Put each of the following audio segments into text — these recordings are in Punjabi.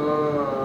ਜਿਨ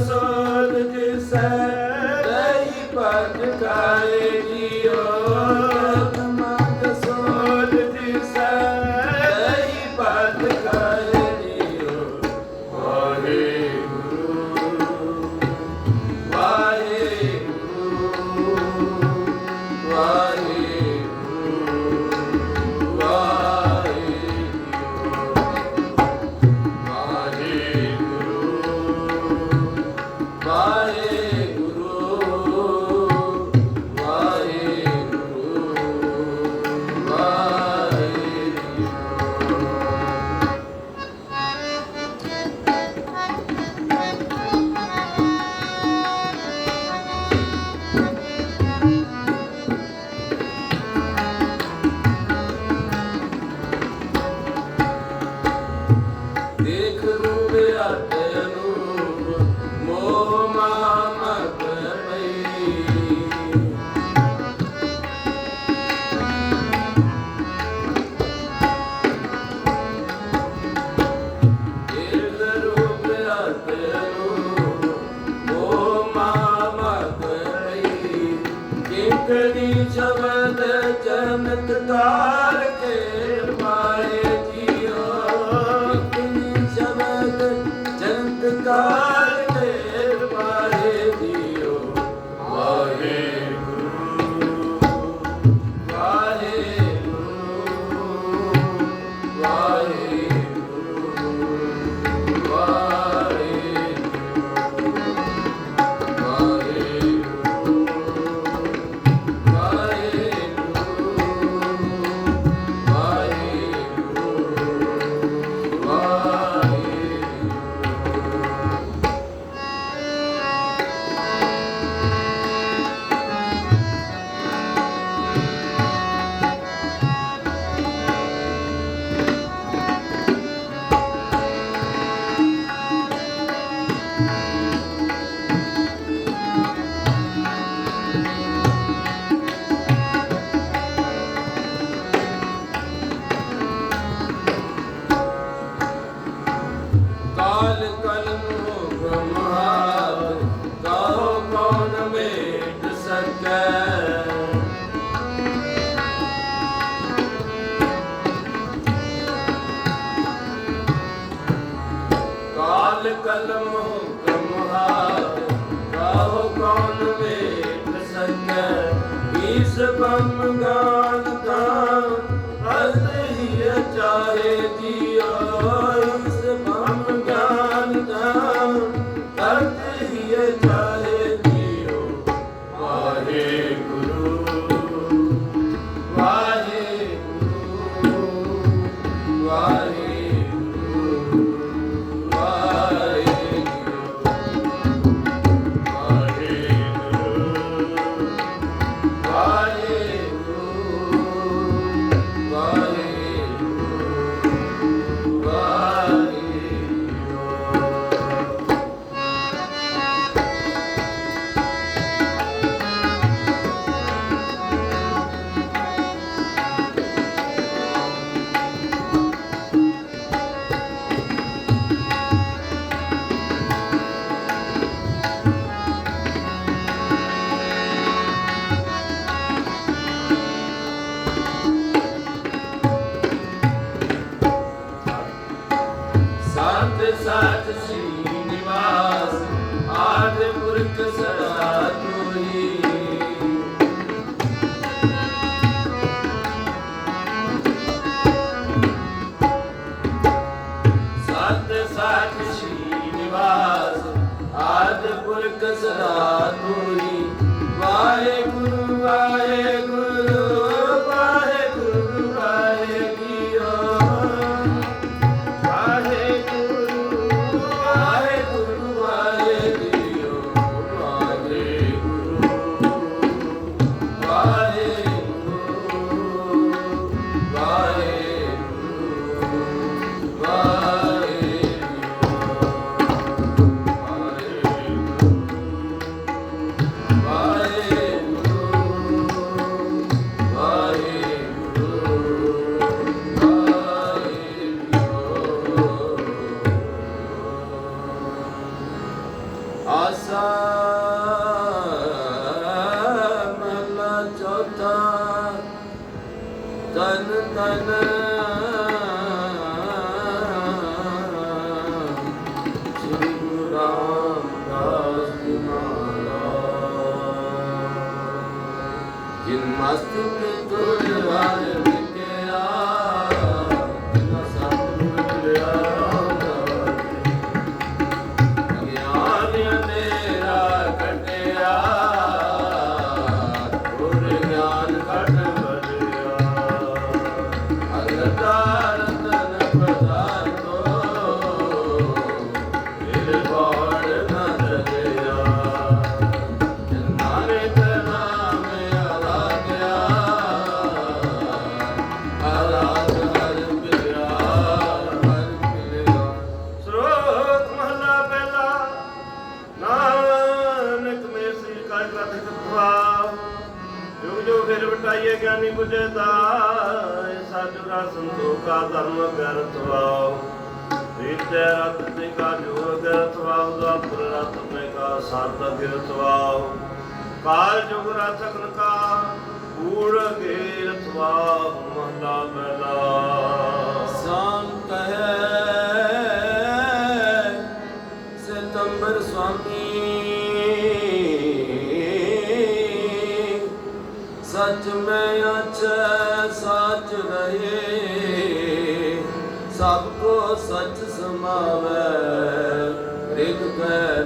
sol, tu sais. ਚਮਤਕਾਰ ਕਸਦਾ ਤੋਰੀ ਵਾਹਿਗੁਰੂ ਵਾਹਿ ਜੁਰਾ ਸੰਤੋਖਾ ਧਰਮ ਗਰਤਵਾਉ ਰੀਤੇ ਰਤ ਤੇ ਕਾ ਜੋਰ ਗਰਤਵਾਉ ਦਾ ਪ੍ਰਤ ਮੇ ਤੇ ਕਾ ਸਰਦ ਗਿਰਤਵਾਉ ਕਾਲ ਜੁਗ ਰਸਕਨ ਕਾ, ਕੂੜ ਗੇ ਰਤਵਾਉ ਮਹਲਾ ਮਹਲਾ। ਸੰਤ ਹੈ, ਸਤੰਬਰ ਸਵਾਮੀ ਸੱਚ ਮੈਂ ਅਚਰ ਆਵੇ। ਰਿਤ ਕੈ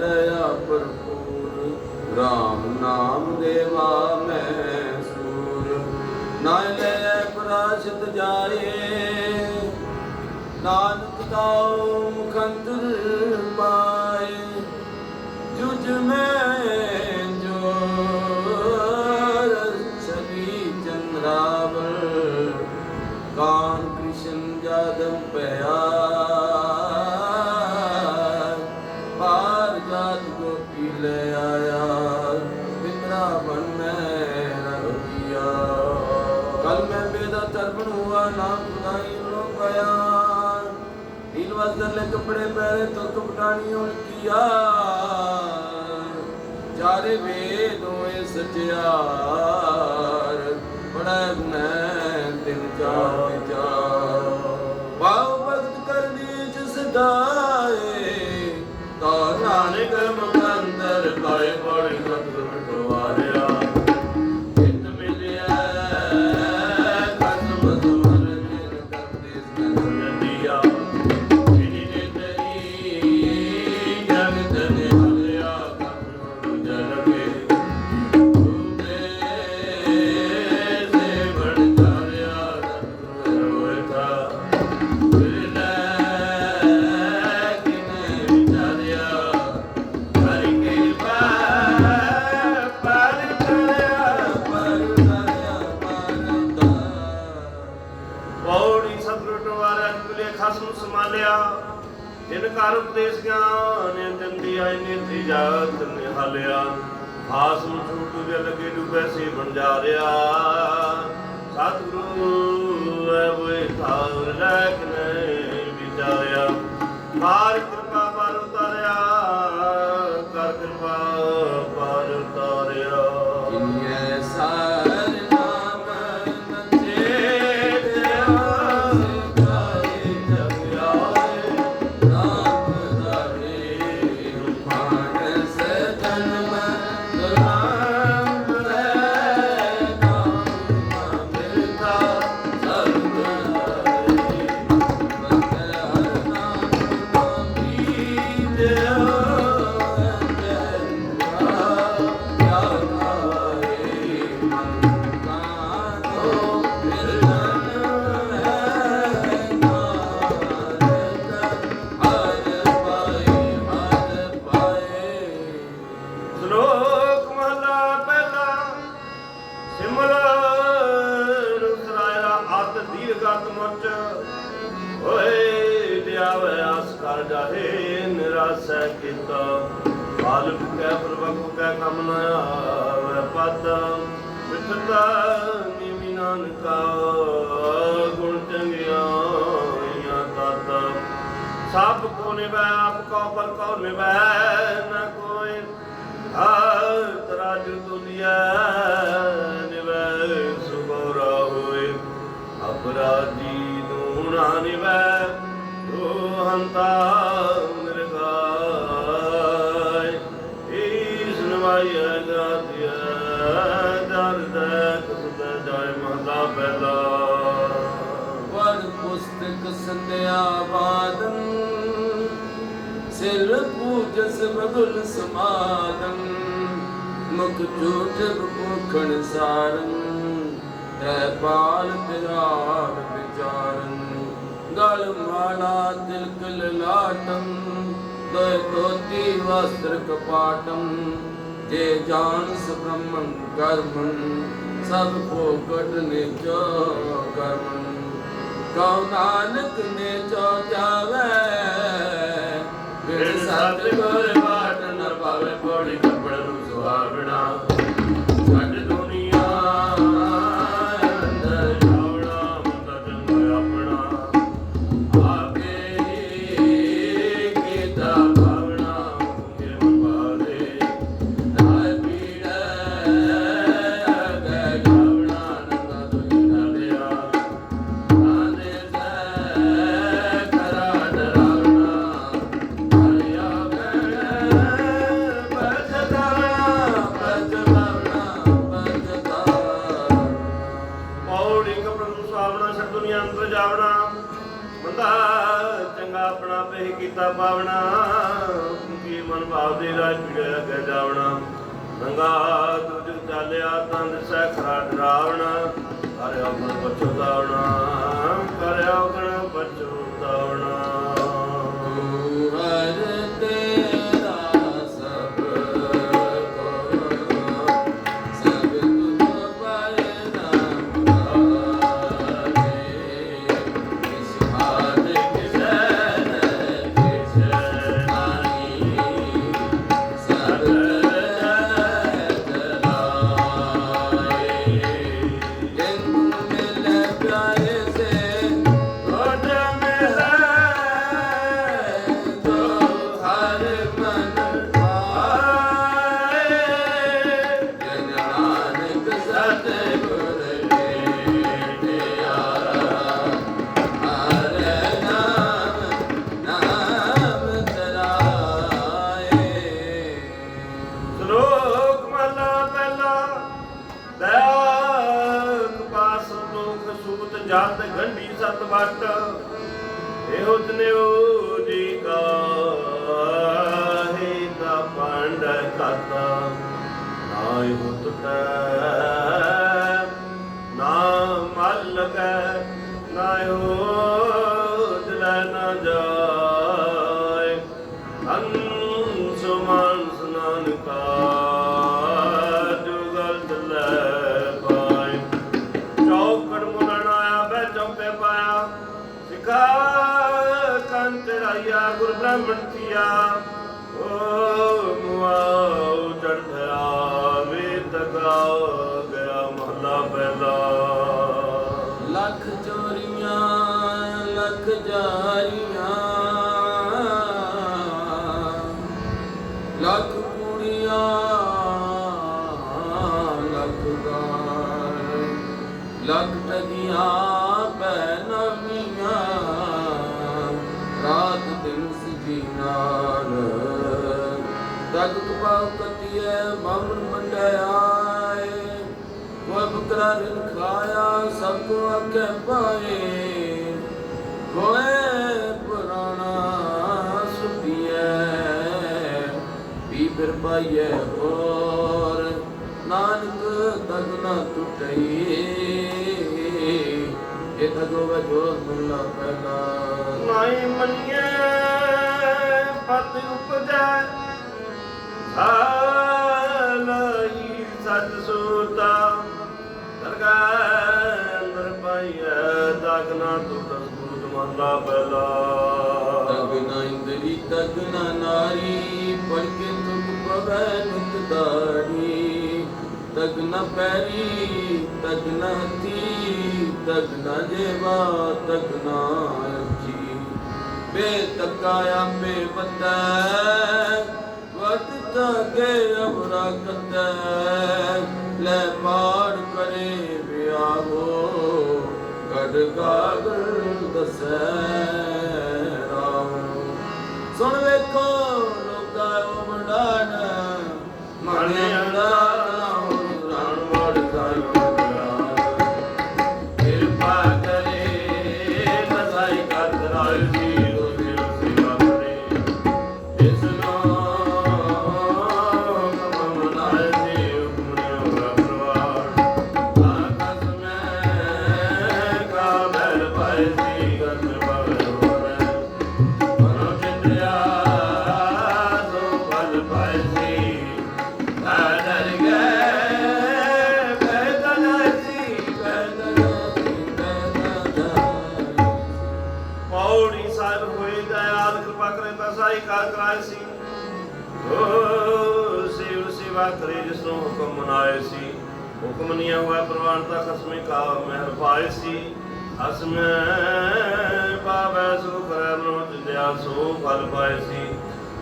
ਭਰਪੂਰ RAM ਨਾਮ ਦੇਵਾ। ਕਲ ਮੈਂ ਬੇਦਾ ਤਰਪਣ ਹੁਆ ਨਾਮ ਸੁਨਾਈ ਲੋ ਗਿਆ। ਨੀਲ ਵਸਤਰ ਲੈ ਕਪੜੇ ਪਹਿਰੇ ਤੋ ਕਪਟਾਣੀ ਉਲਟਿਆ ਚਾਰੇ ਵੇ ਦੋਏ ਸਚਿਆਰ, ਬੜਾ ਗੁਨੈ ਤਿਨ ਚਾਰ Yeah. ਸਭ ਕੋ ਨਿਵੈ ਆਪ ਕੋ ਪਰ ਕੋ ਨਿਵੈ ਨ ਕੋਈ ਹਾਤ ਰਾਜ ਦੁਨੀਆ ਨਿਵੈ ਸੁਗੋਰਾ ਹੋਏ ਅਪਰਾਧੀ ਦੂਣਾ ਨਿਵੈ ਤੋ ਪੁਸਤਕ ਸੰਧਿਆ ਬਾਦਨ ਸਿਰ ਪੂਜਸ ਮੁਖ ਝੂਠ ਭੁਖਣ ਸਾਰਨ ਤੈ ਪਾਲ ਤਿਰਾਗ ਵਿਚਾਰਨ ਗਲ ਮਾਲਾ ਤਿਲਕ ਲਲਾਟੰ ਦੋਇ ਤੋਤੀ ਵਸਤਰ ਕਪਾਟੰ ਜੇ ਜਾਣਸ ਬ੍ਰਹਮੰ ਕਰਮੰ ਸਭ ਫੋਕਟ ਨਿਚੋ ਕਰਮੰ ਕਉ ਨਾਨਕ ਨੇ ਚੋ ਜਾਵੇ ਬਿਨ ਸਤ ਆਪਣਾ ਪੇ ਕੀਤਾ ਪਾਵਣਾ। ਕੀ ਮਨ ਭਾਵ ਦੇ ਰਾਜ ਪੀੜੇ ਅੱਗੇ ਜਾਵਣਾ। ਨੰਗਾ ਤੁਝ ਚਾਲਿਆ, ਤੰਦ ਸਹਿ ਖਰਾ ਡਰਾਵਣਾ। ਕਰਿਆ ਗੁਣ ਪਛਤਾਵਣਾ ਕਰਿਆ ਗੁਣ ਪਛਤਾਵਣਾ ਇਹੋ ਜੀ ਕਾ ਦਾ ਪੰਡ ਕਤਾ ਨਾ ਇਹੋ ਟੁਟੈ ਸਭ ਪਾਏ। ਕੋਏ ਪੁਰਾਣਾ ਸੁਪੀਏ ਵੀ ਫਿਰ ਪਾਈਏ ਹੋਰ। ਨਾਨਕ ਤਗ ਨਾ ਟੁੱਟਈ। ਇਹ ਤਗੋ ਵਜੋ ਮੁੱਲਾ ਪਹਿਲਾ ਨਾਈ ਮੰਨਿਏ ਪਤ ਉਪਜੈ। ਹਾਲਈ ਸਤ ਸੂਤਾ। ਦਰਗਾ ਪਾਈਐ ਦਾਗਨਾ ਟੁੱਟ ਸੂਤ ਮੰਦਾ ਪਹਿਲਾ। ਤਗ ਨਾ ਇੰਦਰੀ ਤਗ ਨਾ ਨਾਰੀ ਦਾੜੀ ਤਗ ਨ ਪੈਰੀ ਤਗਨਾ ਨ ਹੱਥੀ, ਤਗ ਜੇਵਾ ਤਗਨਾ ਨ ਬੇ ਤਕਾਇਆ ਆਪੇ ਪਤੈ ਵਟ ਤਕੇ ਅਮਰਾ ਕਤੈ ਲੈ ਪਾੜ ਕਰੇ ਵਿਆਹੋ ਕੜ ਗਾਗਰ ਦਸੈ ਰਾਮ ਸੁਣ ਵੇਖੋ ਲੋਕਾ ਉਹ ਮਾਣੇ ਮਨ ਅੰਡਾ ਰਣ ਸੇਵਾ ਕਰੇ ਜਿਸ ਤੋਂ ਹੁਕਮ ਮਨਾਏ ਸੀ। ਹੁਕਮ ਨਹੀਂ ਹੋਇਆ ਪ੍ਰਵਾਨਤਾ ਖਸਮੇ ਕਾ ਮਹਿਰ ਪਾਏ ਸੀ। ਅਸਮੈ ਪਾਵੈ ਸੋ ਕਰਮ ਨੋ ਸੋ ਫਲ ਪਾਏ ਸੀ।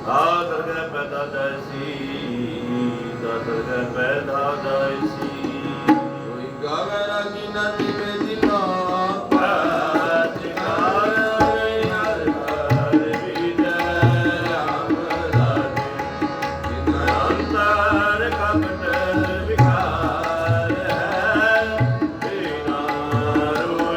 ਆ ਕਰਗੈ ਪੈਦਾ ਜਾਇ ਸੀ, ਦਾ ਕਰਗੈ ਪੈਦਾ ਜਾਇ ਸੀ। ਕੋਈ ਗਾਵੇ